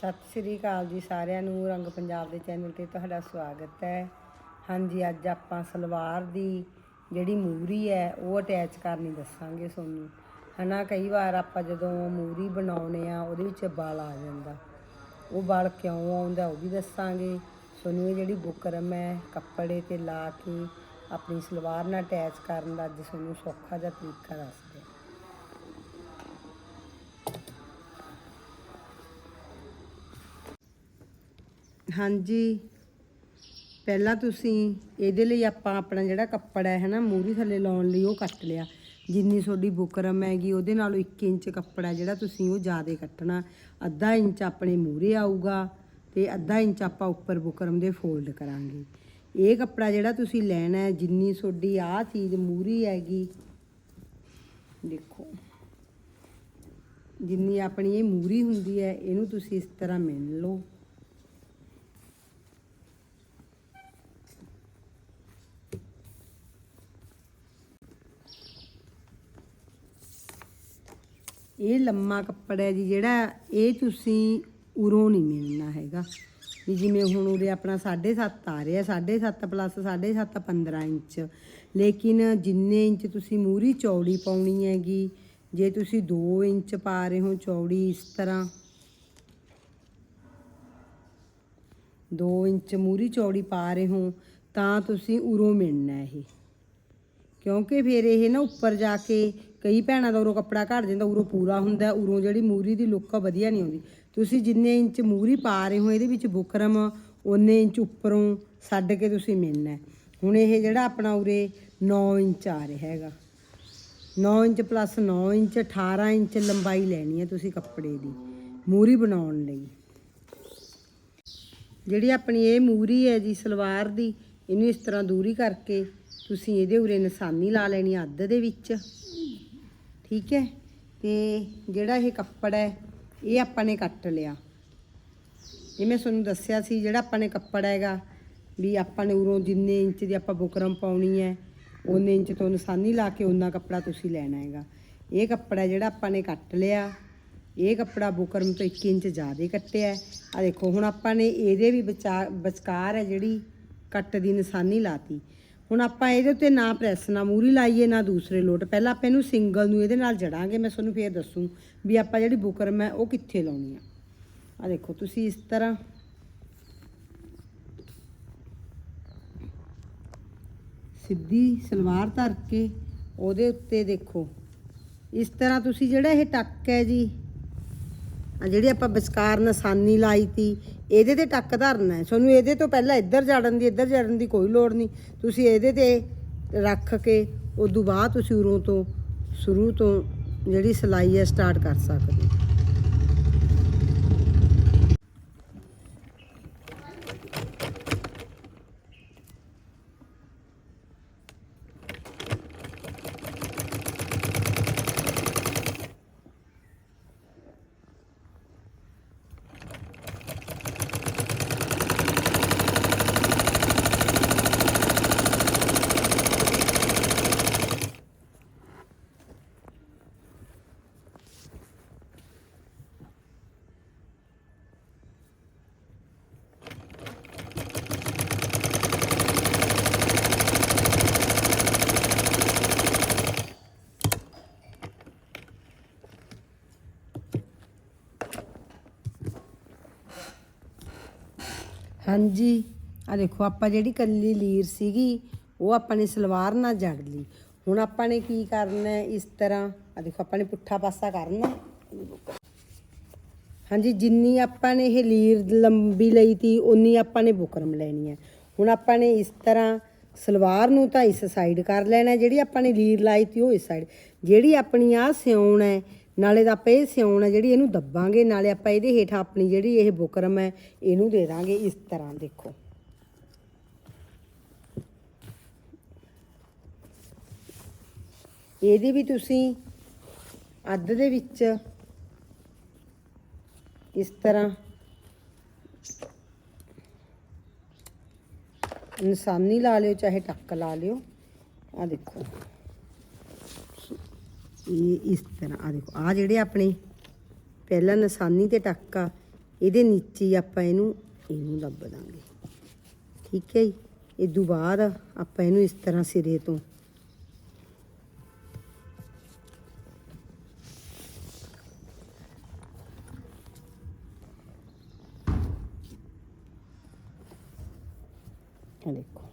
ਸਤਿ ਸ੍ਰੀ ਅਕਾਲ ਜੀ ਸਾਰਿਆਂ ਨੂੰ, ਰੰਗ ਪੰਜਾਬ ਦੇ ਚੈਨਲ ਤੇ ਤੁਹਾਡਾ ਸਵਾਗਤ ਹੈ। ਹਾਂਜੀ, ਅੱਜ ਆਪਾਂ ਸਲਵਾਰ ਦੀ ਜਿਹੜੀ ਮੂਰੀ ਹੈ, ਉਹ ਅਟੈਚ ਕਰਨੀ ਦੱਸਾਂਗੇ ਤੁਹਾਨੂੰ। ਹਨਾ, ਕਈ ਵਾਰ ਆਪਾਂ ਜਦੋਂ ਮੂਰੀ ਬਣਾਉਨੇ ਆ, ਉਹਦੇ ਵਿੱਚ ਬਲ ਆ ਜਾਂਦਾ। ਉਹ ਬਲ ਕਿਉਂ ਆਉਂਦਾ, ਉਹ ਵੀ ਦੱਸਾਂਗੇ। ਤੁਹਾਨੂੰ ਇਹ ਜਿਹੜੀ ਬੁਕਰਮ ਹੈ, ਕੱਪੜੇ ਤੇ ਲਾ ਕੇ ਆਪਣੀ ਸਲਵਾਰ ਨਾਲ ਅਟੈਚ ਕਰਨ ਦਾ ਅੱਜ ਤੁਹਾਨੂੰ ਸੌਖਾ ਜਿਹਾ ਤਰੀਕਾ ਦੱਸ ਹਾਂਜੀ। ਪਹਿਲਾਂ ਤੁਸੀਂ ਇਹਦੇ ਲਈ ਆਪਾਂ ਆਪਣਾ ਜਿਹੜਾ ਕੱਪੜਾ ਹੈ ਨਾ, ਮੂਰੀ ਥੱਲੇ ਲਾਉਣ ਲਈ ਉਹ ਕੱਟ ਲਿਆ। ਜਿੰਨੀ ਤੁਹਾਡੀ ਬੁਕਰਮ ਹੈਗੀ ਉਹਦੇ ਨਾਲੋਂ 1 ਇੰਚ ਕੱਪੜਾ ਜਿਹੜਾ ਤੁਸੀਂ ਉਹ ਜ਼ਿਆਦਾ ਕੱਟਣਾ। ਅੱਧਾ ਇੰਚ ਆਪਣੇ ਮੂਰੇ ਆਊਗਾ ਤੇ ਅੱਧਾ ਇੰਚ ਆਪਾਂ ਉੱਪਰ ਬੁਕਰਮ ਦੇ ਫੋਲਡ ਕਰਾਂਗੇ। ਇਹ ਕੱਪੜਾ ਜਿਹੜਾ ਤੁਸੀਂ ਲੈਣਾ ਹੈ, ਜਿੰਨੀ ਤੁਹਾਡੀ ਆਹ ਚੀਜ਼ ਮੂਰੀ ਹੈਗੀ, ਦੇਖੋ। ਜਿੰਨੀ ਆਪਣੀ ਇਹ ਮੂਰੀ ਹੁੰਦੀ ਹੈ, ਇਹਨੂੰ ਤੁਸੀਂ ਇਸ ਤਰ੍ਹਾਂ ਮਿਣ ਲਓ। ਇਹ ਲੰਮਾ ਕੱਪੜਾ ਹੈ ਜੀ, ਜਿਹੜਾ ਇਹ ਤੁਸੀਂ ਉਰੋਂ ਨਹੀਂ ਮਿਲਣਾ ਹੈਗਾ। ਵੀ ਜਿਵੇਂ ਹੁਣ ਉਰੇ ਆਪਣਾ 7.5 ਆ ਰਿਹਾ 7.5 ਪਲੱਸ 7.5 15 ਇੰਚ। ਲੇਕਿਨ ਜਿੰਨੇ ਇੰਚ ਤੁਸੀਂ ਮੂਰੀ ਚੌੜੀ ਪਾਉਣੀ ਹੈਗੀ, ਜੇ ਤੁਸੀਂ 2 ਇੰਚ ਪਾ ਰਹੇ ਹੋ ਚੌੜੀ ਇਸ ਤਰ੍ਹਾਂ 2 ਇੰਚ ਮੂਰੀ ਚੌੜੀ ਪਾ ਰਹੇ ਹੋ, ਤਾਂ ਤੁਸੀਂ ਉਰੋਂ ਮਿਲਣਾ ਇਹ। ਕਿਉਂਕਿ ਫਿਰ ਇਹ ਨਾ ਉੱਪਰ ਜਾ ਕੇ ਕਈ ਭੈਣਾਂ ਦਾ ਉਰੋਂ ਕੱਪੜਾ ਘਟ ਜਾਂਦਾ, ਉਰੋਂ ਪੂਰਾ ਹੁੰਦਾ, ਉਰੋਂ ਜਿਹੜੀ ਮੂਰੀ ਦੀ ਲੁੱਕ ਆ ਵਧੀਆ ਨਹੀਂ ਆਉਂਦੀ। ਤੁਸੀਂ ਜਿੰਨੇ ਇੰਚ ਮੂਰੀ ਪਾ ਰਹੇ ਹੋ, ਇਹਦੇ ਵਿੱਚ ਬੁਕਰਮ ਉਹਨੇ ਇੰਚ ਉੱਪਰੋਂ ਛੱਡ ਕੇ ਤੁਸੀਂ ਮਿਲਣਾ ਹੁਣ ਇਹ ਜਿਹੜਾ ਆਪਣਾ ਉਰੇ 9 ਇੰਚ ਆ ਰਿਹਾ ਹੈਗਾ। 9 ਇੰਚ ਪਲੱਸ 9 ਇੰਚ 18 ਇੰਚ ਲੰਬਾਈ ਲੈਣੀ ਹੈ ਤੁਸੀਂ ਕੱਪੜੇ ਦੀ, ਮੂਰੀ ਬਣਾਉਣ ਲਈ। ਜਿਹੜੀ ਆਪਣੀ ਇਹ ਮੂਰੀ ਹੈ ਜੀ, ਸਲਵਾਰ ਦੀ, ਇਹਨੂੰ ਇਸ ਤਰ੍ਹਾਂ ਦੂਰੀ ਕਰਕੇ ਤੁਸੀਂ ਇਹਦੇ ਉਰੇ ਨਿਸ਼ਾਨੀ ਲਾ ਲੈਣੀ ਅੱਧ ਦੇ ਵਿੱਚ। ਠੀਕ ਹੈ? ਤੇ ਜਿਹੜਾ ਇਹ ਕੱਪੜਾ ਹੈ, ਇਹ ਆਪਾਂ ਨੇ ਕੱਟ ਲਿਆ। ਇਹ ਮੈਂ ਤੁਹਾਨੂੰ ਦੱਸਿਆ ਸੀ, ਜਿਹੜਾ ਆਪਾਂ ਨੇ ਕੱਪੜਾ ਹੈਗਾ, ਵੀ ਆਪਾਂ ਨੇ ਉਰੋਂ ਜਿੰਨੇ ਇੰਚ ਦੀ ਆਪਾਂ ਬੁਕਰਮ ਪਾਉਣੀ ਹੈ ਉਹਨੇ ਇੰਚ ਤੋਂ ਨਿਸ਼ਾਨੀ ਲਾ ਕੇ ਉਹਨਾਂ ਕੱਪੜਾ ਤੁਸੀਂ ਲੈਣਾ ਹੈਗਾ। ਇਹ ਕੱਪੜਾ ਜਿਹੜਾ ਆਪਾਂ ਨੇ ਕੱਟ ਲਿਆ, ਇਹ ਕੱਪੜਾ ਬੁਕਰਮ ਤੋਂ 1 ਇੰਚ ਜ਼ਿਆਦਾ ਕੱਟਿਆ ਆ ਦੇਖੋ, ਹੁਣ ਆਪਾਂ ਨੇ ਇਹਦੇ ਵੀ ਵਿਚਾ ਵਿਚਕਾਰ ਹੈ ਜਿਹੜੀ ਕੱਟ ਦੀ ਨਿਸ਼ਾਨੀ ਲਾਤੀ। ਹੁਣ ਆਪਾਂ ਇਹਦੇ ਉੱਤੇ ਨਾ ਪ੍ਰੈਸ ਨਾ ਮੂਰੀ ਲਾਈਏ, ਨਾ ਦੂਸਰੇ ਲੋਟ। ਪਹਿਲਾਂ ਆਪਾਂ ਇਹਨੂੰ ਸਿੰਗਲ ਨੂੰ ਇਹਦੇ ਨਾਲ ਜੜਾਂਗੇ, ਮੈਂ ਤੁਹਾਨੂੰ ਫੇਰ ਦੱਸੂ ਵੀ ਆਪਾਂ ਜਿਹੜੀ ਬੁਕਰਮ ਹੈ ਉਹ ਕਿੱਥੇ ਲਾਉਣੀ ਆ। ਆ ਦੇਖੋ, ਤੁਸੀਂ ਇਸ ਤਰ੍ਹਾਂ ਸਿੱਧੀ ਸਲਵਾਰ ਧਰ ਕੇ ਉਹਦੇ ਉੱਤੇ ਦੇਖੋ। ਇਸ ਤਰ੍ਹਾਂ ਤੁਸੀਂ ਜਿਹੜਾ ਇਹ ਟੱਕ ਹੈ ਜੀ ਆ ਜਿਹੜੀ ਆਪਾਂ ਵਿਚਕਾਰ ਨਿਸ਼ਾਨੀ ਲਾਈ ਤੀ, ਇਹਦੇ ਤੇ ਟੱਕ ਧਰਨਾ ਹੈ। ਤੁਹਾਨੂੰ ਇਹਦੇ ਤੋਂ ਪਹਿਲਾਂ ਇੱਧਰ ਜੜਨ ਦੀ, ਇੱਧਰ ਜੜਨ ਦੀ ਕੋਈ ਲੋੜ ਨਹੀਂ। ਤੁਸੀਂ ਇਹਦੇ ਤੇ ਰੱਖ ਕੇ ਉਦੋਂ ਬਾਅਦ ਤੁਸੀਂ ਉਰੋਂ ਤੋਂ, ਸ਼ੁਰੂ ਤੋਂ ਜਿਹੜੀ ਸਿਲਾਈ ਹੈ ਸਟਾਰਟ ਕਰ ਸਕਦੇ ਹੋ। ਹਾਂਜੀ। ਆ ਦੇਖੋ, ਆਪਾਂ ਜਿਹੜੀ ਕੱਲੀ ਲੀਰ ਸੀਗੀ, ਉਹ ਆਪਾਂ ਨੇ ਸਲਵਾਰ ਨਾਲ ਜੜ ਲਈ। ਹੁਣ ਆਪਾਂ ਨੇ ਕੀ ਕਰਨਾ ਇਸ ਤਰ੍ਹਾਂ? ਆ ਦੇਖੋ, ਆਪਾਂ ਨੇ ਪੁੱਠਾ ਪਾਸਾ ਕਰਨਾ ਹਾਂਜੀ, ਜਿੰਨੀ ਆਪਾਂ ਨੇ ਇਹ ਲੀਰ ਲੰਬੀ ਲਈ ਤੀ ਉਨੀ ਆਪਾਂ ਨੇ ਬੁਕਰਮ ਲੈਣੀ ਹੈ। ਹੁਣ ਆਪਾਂ ਨੇ ਇਸ ਤਰ੍ਹਾਂ ਸਲਵਾਰ ਨੂੰ ਤਾਂ ਇਸ ਸਾਈਡ ਕਰ ਲੈਣਾ ਜਿਹੜੀ ਆਪਾਂ ਨੇ ਲੀਰ ਲਾਈ ਤੀ, ਉਹ ਇਸ ਸਾਈਡ ਜਿਹੜੀ ਆਪਣੀ ਆ ਸਿਉਣ ਹੈ ਨਾਲੇ ਤਾਂ ਆਪਾਂ ਇਹ ਸਿਉਣ ਹੈ ਜਿਹੜੀ ਇਹਨੂੰ ਦੱਬਾਂਗੇ, ਨਾਲੇ ਆਪਾਂ ਇਹਦੇ ਹੇਠਾਂ ਆਪਣੀ ਜਿਹੜੀ ਇਹ ਬੁਕਰਮ ਹੈ, ਇਹਨੂੰ ਦੇ ਦਾਂਗੇ ਇਸ ਤਰ੍ਹਾਂ, ਦੇਖੋ। ਇਹਦੀ ਵੀ ਤੁਸੀਂ ਅੱਧ ਦੇ ਵਿੱਚ ਇਸ ਤਰ੍ਹਾਂ ਨਿਸ਼ਾਨੀ ਲਾ ਲਿਓ, ਚਾਹੇ ਟੱਕ ਲਾ ਲਿਓ। ਆ ਦੇਖੋ। ਇਹ ਇਸ ਤਰ੍ਹਾਂ ਆ ਦੇਖੋ ਆ ਜਿਹੜੇ ਆਪਣੇ ਪਹਿਲਾਂ ਨਿਸ਼ਾਨੀ ਤੇ ਟੱਕ ਆ, ਇਹਦੇ ਨੀਚੇ ਆਪਾਂ ਇਹਨੂੰ ਇਹਨੂੰ ਲੱਭ ਦਾਂਗੇ। ਠੀਕ ਹੈ ਜੀ? ਇਹ ਤੋਂ ਬਾਅਦ ਆਪਾਂ ਇਹਨੂੰ ਇਸ ਤਰ੍ਹਾਂ ਸਿਰੇ ਤੋਂ ਦੇਖੋ।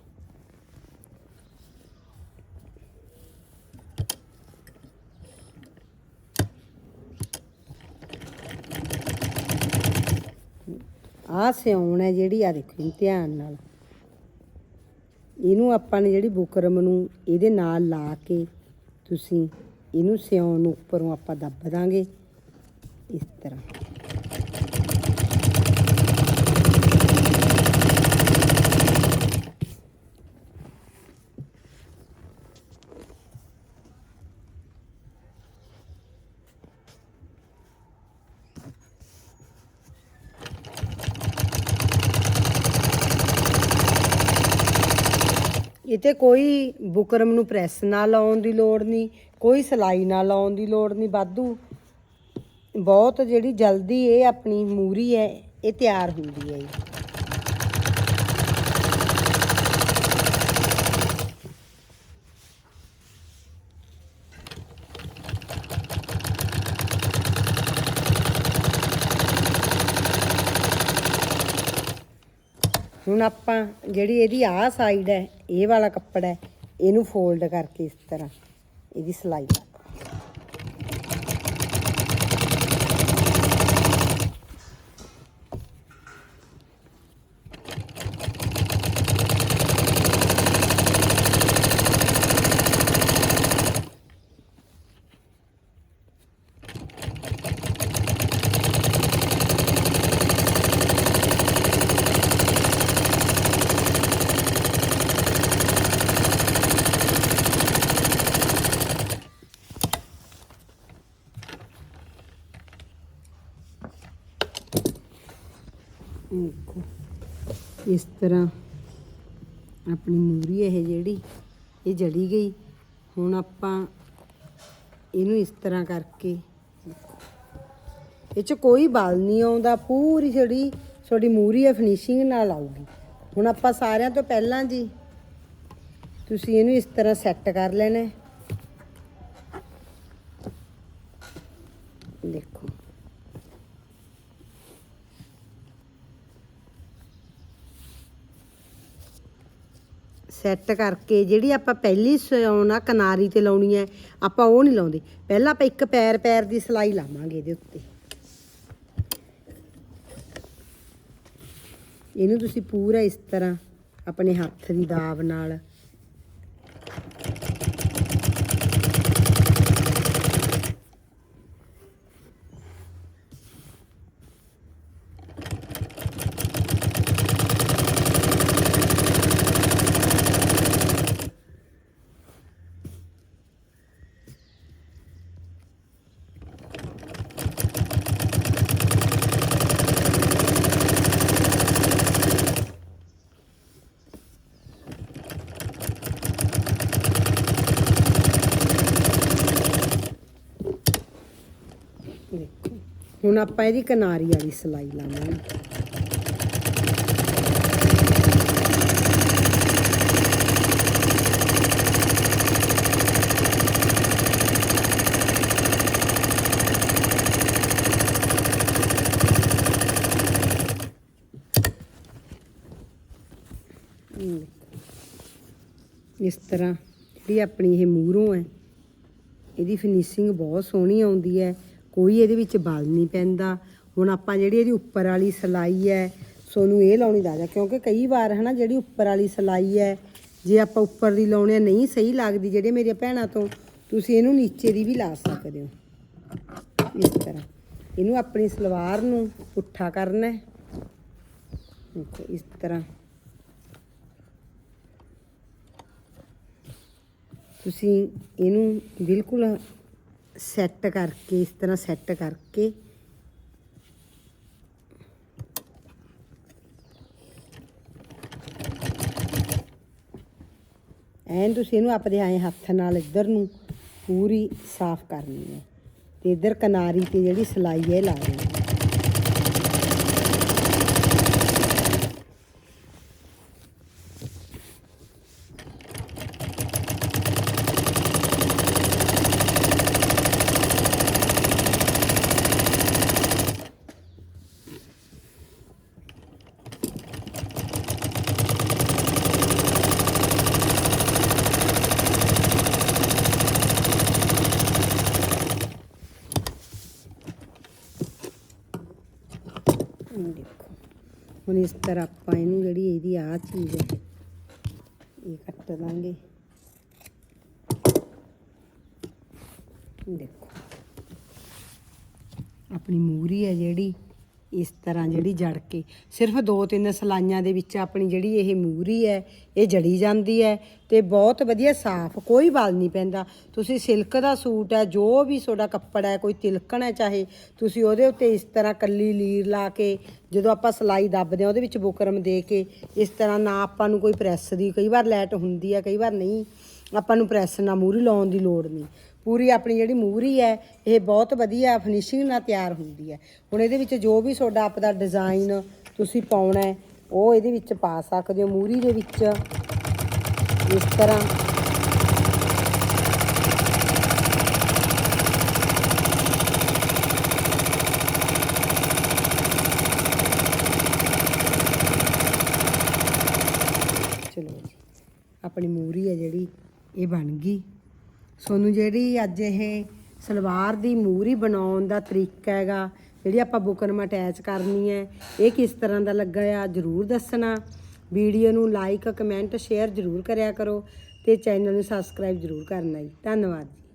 ਆਹ ਸਿਉਣ ਹੈ ਜਿਹੜੀ ਆ ਦੇਖੋ ਜੀ, ਧਿਆਨ ਨਾਲ। ਇਹਨੂੰ ਆਪਾਂ ਨੇ ਜਿਹੜੀ ਬੁਕਰਮ ਨੂੰ ਇਹਦੇ ਨਾਲ ਲਾ ਕੇ ਤੁਸੀਂ ਇਹਨੂੰ ਸਿਉਣ ਨੂੰ ਉੱਪਰੋਂ ਆਪਾਂ ਦੱਬ ਦਾਂਗੇ। ਇਸ ਤਰ੍ਹਾਂ। ਇਹ ਤੇ ਕੋਈ ਬੁਕਰਮ ਨੂੰ ਪ੍ਰੈਸ ਨਾ ਲਾਉਣ ਦੀ ਲੋੜ ਨਹੀਂ, ਕੋਈ ਸਲਾਈ ਨਾ ਲਾਉਣ ਦੀ ਲੋੜ ਨਹੀਂ। ਵਾਧੂ ਬਹੁਤ ਜਿਹੜੀ ਜਲਦੀ ਇਹ ਆਪਣੀ ਮੂਰੀ ਹੈ, ਇਹ ਤਿਆਰ ਹੁੰਦੀ ਹੈ ਜੀ। ਹੁਣ ਆਪਾਂ ਜਿਹੜੀ ਇਹਦੀ ਆਹ ਸਾਈਡ ਹੈ, ਇਹ ਵਾਲਾ ਕੱਪੜਾ ਹੈ, ਇਹਨੂੰ ਫੋਲਡ ਕਰਕੇ ਇਸ ਤਰ੍ਹਾਂ, ਇਹਦੀ ਸਿਲਾਈ ਲਾ ਦਿਓ। ਦੇਖੋ ਇਸ ਤਰ੍ਹਾਂ ਆਪਣੀ ਮੂਰੀ ਇਹ ਜਿਹੜੀ, ਇਹ ਜੜੀ ਗਈ। ਹੁਣ ਆਪਾਂ ਇਹਨੂੰ ਇਸ ਤਰ੍ਹਾਂ ਕਰਕੇ, ਇਹ ਚ ਕੋਈ ਬਲ ਨਹੀਂ ਆਉਂਦਾ, ਪੂਰੀ ਜਿਹੜੀ ਤੁਹਾਡੀ ਮੂਰੀ ਹੈ ਫਿਨਿਸ਼ਿੰਗ ਨਾਲ ਆਊਗੀ। ਹੁਣ ਆਪਾਂ ਸਾਰਿਆਂ ਤੋਂ ਪਹਿਲਾਂ ਜੀ, ਤੁਸੀਂ ਇਹਨੂੰ ਇਸ ਤਰ੍ਹਾਂ ਸੈੱਟ ਕਰ ਲੈਣਾ ਹੈ। ਦੇਖੋ ਸੈੱਟ ਕਰਕੇ ਜਿਹੜੀ ਆਪਾਂ ਪਹਿਲੀ ਸਿਉਣ ਕਿਨਾਰੀ ਤੇ ਲਾਉਣੀ ਹੈ, ਆਪਾਂ ਉਹ ਨਹੀਂ ਲਾਉਂਦੇ। ਪਹਿਲਾਂ ਆਪਾਂ ਇੱਕ ਪੈਰ ਪੈਰ ਦੀ ਸਿਲਾਈ ਲਾਵਾਂਗੇ ਇਹਦੇ ਉੱਤੇ। ਇਹਨੂੰ ਤੁਸੀਂ ਪੂਰਾ ਇਸ ਤਰ੍ਹਾਂ ਆਪਣੇ ਹੱਥ ਦੀ ਦਾਬ ਨਾਲ ਦੇਖੋ ਹੁਣ ਆਪਾਂ ਇਹਦੀ ਕਿਨਾਰੀ ਵਾਲੀ ਸਿਲਾਈ ਲਾਵਾਂਗੇ ਹਮ ਇਸ ਤਰ੍ਹਾਂ ਜਿਹੜੀ ਆਪਣੀ ਇਹ ਮੂਹਰੋਂ ਹੈ, ਇਹਦੀ ਫਿਨਿਸ਼ਿੰਗ ਬਹੁਤ ਸੋਹਣੀ ਆਉਂਦੀ ਹੈ। ਕੋਈ ਇਹਦੇ ਵਿੱਚ ਬਲ ਨਹੀਂ ਪੈਂਦਾ। ਹੁਣ ਆਪਾਂ ਜਿਹੜੀ ਇਹਦੀ ਉੱਪਰ ਵਾਲੀ ਸਿਲਾਈ ਹੈ ਸੋਨੂੰ ਇਹ ਲਾਉਣੀ ਦੱਸਦਾ ਕਿਉਂਕਿ ਕਈ ਵਾਰ ਹਨਾ ਜਿਹੜੀ ਉੱਪਰ ਵਾਲੀ ਸਿਲਾਈ ਹੈ ਜੇ ਆਪਾਂ ਉੱਪਰ ਦੀ ਲਾਉਣੇ ਆ, ਨਹੀਂ ਸਹੀ ਲੱਗਦੀ ਜਿਹੜੇ ਮੇਰੀਆਂ ਭੈਣਾਂ ਤੋਂ ਤੁਸੀਂ ਇਹਨੂੰ ਨੀਚੇ ਦੀ ਵੀ ਲਾ ਸਕਦੇ ਹੋ। ਇਸ ਤਰ੍ਹਾਂ। ਇਹਨੂੰ ਆਪਣੀ ਸਲਵਾਰ ਨੂੰ ਪੁੱਠਾ ਕਰਨਾ ਹੈ। ਦੇਖੋ ਇਸ ਤਰ੍ਹਾਂ। ਤੁਸੀਂ ਇਹਨੂੰ ਬਿਲਕੁਲ ਸੈੱਟ ਕਰਕੇ, ਇਸ ਤਰ੍ਹਾਂ ਸੈੱਟ ਕਰਕੇ। ਐਨ ਤੁਸੀਂ ਇਹਨੂੰ ਆਪਣੇ ਆਏ ਹੱਥ ਨਾਲ ਇੱਧਰ ਨੂੰ ਪੂਰੀ ਸਾਫ਼ ਕਰਨੀ ਹੈ। ਤੇ ਇੱਧਰ ਕਿਨਾਰੀ ਤੇ ਜਿਹੜੀ ਸਿਲਾਈ ਹੈ ਇਹ ਲਾ ਦੇਣੀ ਹੈ ਇਹ ਦੇਖੋ। ਹੁਣ ਇਸ ਤਰ੍ਹਾਂ ਆਪਾਂ ਇਹਨੂੰ ਜਿਹੜੀ ਇਹਦੀ ਆ ਚੀਜ਼ ਹੈ, ਇਹ ਕੱਟ ਦਾਂਗੇ। ਦੇਖੋ। ਆਪਣੀ ਮੂਰੀ ਹੈ ਜਿਹੜੀ। ਇਸ ਤਰ੍ਹਾਂ ਜਿਹੜੀ ਜੜ ਕੇ। ਸਿਰਫ ਦੋ ਤਿੰਨ ਸਲਾਈਆਂ ਦੇ ਵਿੱਚ ਆਪਣੀ ਜਿਹੜੀ ਇਹ ਮੂਰੀ ਹੈ, ਇਹ ਜੜੀ ਜਾਂਦੀ ਹੈ ਤੇ ਬਹੁਤ ਵਧੀਆ ਸਾਫ਼, ਕੋਈ ਵਾਲ ਨਹੀਂ ਪੈਂਦਾ। ਤੁਸੀਂ ਸਿਲਕ ਦਾ ਸੂਟ ਹੈ, ਜੋ ਵੀ ਤੁਹਾਡਾ ਕੱਪੜਾ ਹੈ, ਕੋਈ ਤਿਲਕਣ ਹੈ ਚਾਹੇ, ਤੁਸੀਂ ਉਹਦੇ ਉੱਤੇ ਇਸ ਤਰ੍ਹਾਂ ਕੱਲੀ ਲੀਰ ਲਾ ਕੇ, ਜਦੋਂ ਆਪਾਂ ਸਲਾਈ ਦੱਬਦੇ ਹਾਂ, ਉਹਦੇ ਵਿੱਚ ਬੁਕਰਮ ਦੇ ਕੇ, ਇਸ ਤਰ੍ਹਾਂ ਨਾ ਆਪਾਂ ਨੂੰ ਕੋਈ ਪ੍ਰੈਸ ਦੀ ਕਈ ਵਾਰ ਲੈਟ ਹੁੰਦੀ ਹੈ, ਕਈ ਵਾਰ ਨਹੀਂ, ਆਪਾਂ ਨੂੰ ਪ੍ਰੈਸ ਨਾਲ ਮੂਰੀ ਲਾਉਣ ਦੀ ਲੋੜ ਨਹੀਂ। ਪੂਰੀ ਆਪਣੀ ਜਿਹੜੀ ਮੂਹਰੀ ਹੈ, ਇਹ ਬਹੁਤ ਵਧੀਆ ਫਿਨਿਸ਼ਿੰਗ ਨਾਲ ਤਿਆਰ ਹੁੰਦੀ ਹੈ। ਹੁਣ ਇਹਦੇ ਵਿੱਚ ਜੋ ਵੀ ਤੁਹਾਡਾ ਆਪਦਾ ਡਿਜ਼ਾਈਨ ਤੁਸੀਂ ਪਾਉਣਾ ਹੈ, ਉਹ ਇਹਦੇ ਵਿੱਚ ਪਾ ਸਕਦੇ ਹੋ ਮੂਹਰੀ ਦੇ ਵਿੱਚ। ਇਸ ਤਰ੍ਹਾਂ। ਚਲੋ ਆਪਣੀ ਮੂਰੀ ਹੈ ਜਿਹੜੀ, ਇਹ ਬਣ ਗਈ। ਤੁਹਾਨੂੰ ਜਿਹੜੀ ਅੱਜ ਇਹ ਸਲਵਾਰ ਦੀ ਮੂਰੀ ਬਣਾਉਣ ਦਾ ਤਰੀਕਾ ਹੈਗਾ, ਜਿਹੜੀ ਆਪਾਂ ਬੁਕਰਮ ਅਟੈਚ ਕਰਨੀ ਹੈ, ਇਹ ਕਿਸ ਤਰ੍ਹਾਂ ਦਾ ਲੱਗਾ ਆ ਜਰੂਰ ਦੱਸਣਾ। ਵੀਡੀਓ ਨੂੰ ਲਾਈਕ ਕਮੈਂਟ ਸ਼ੇਅਰ ਜਰੂਰ ਕਰਿਆ ਕਰੋ ਤੇ ਚੈਨਲ ਨੂੰ ਸਬਸਕ੍ਰਾਈਬ ਜਰੂਰ ਕਰਨਾ ਜੀ। ਧੰਨਵਾਦ ਜੀ।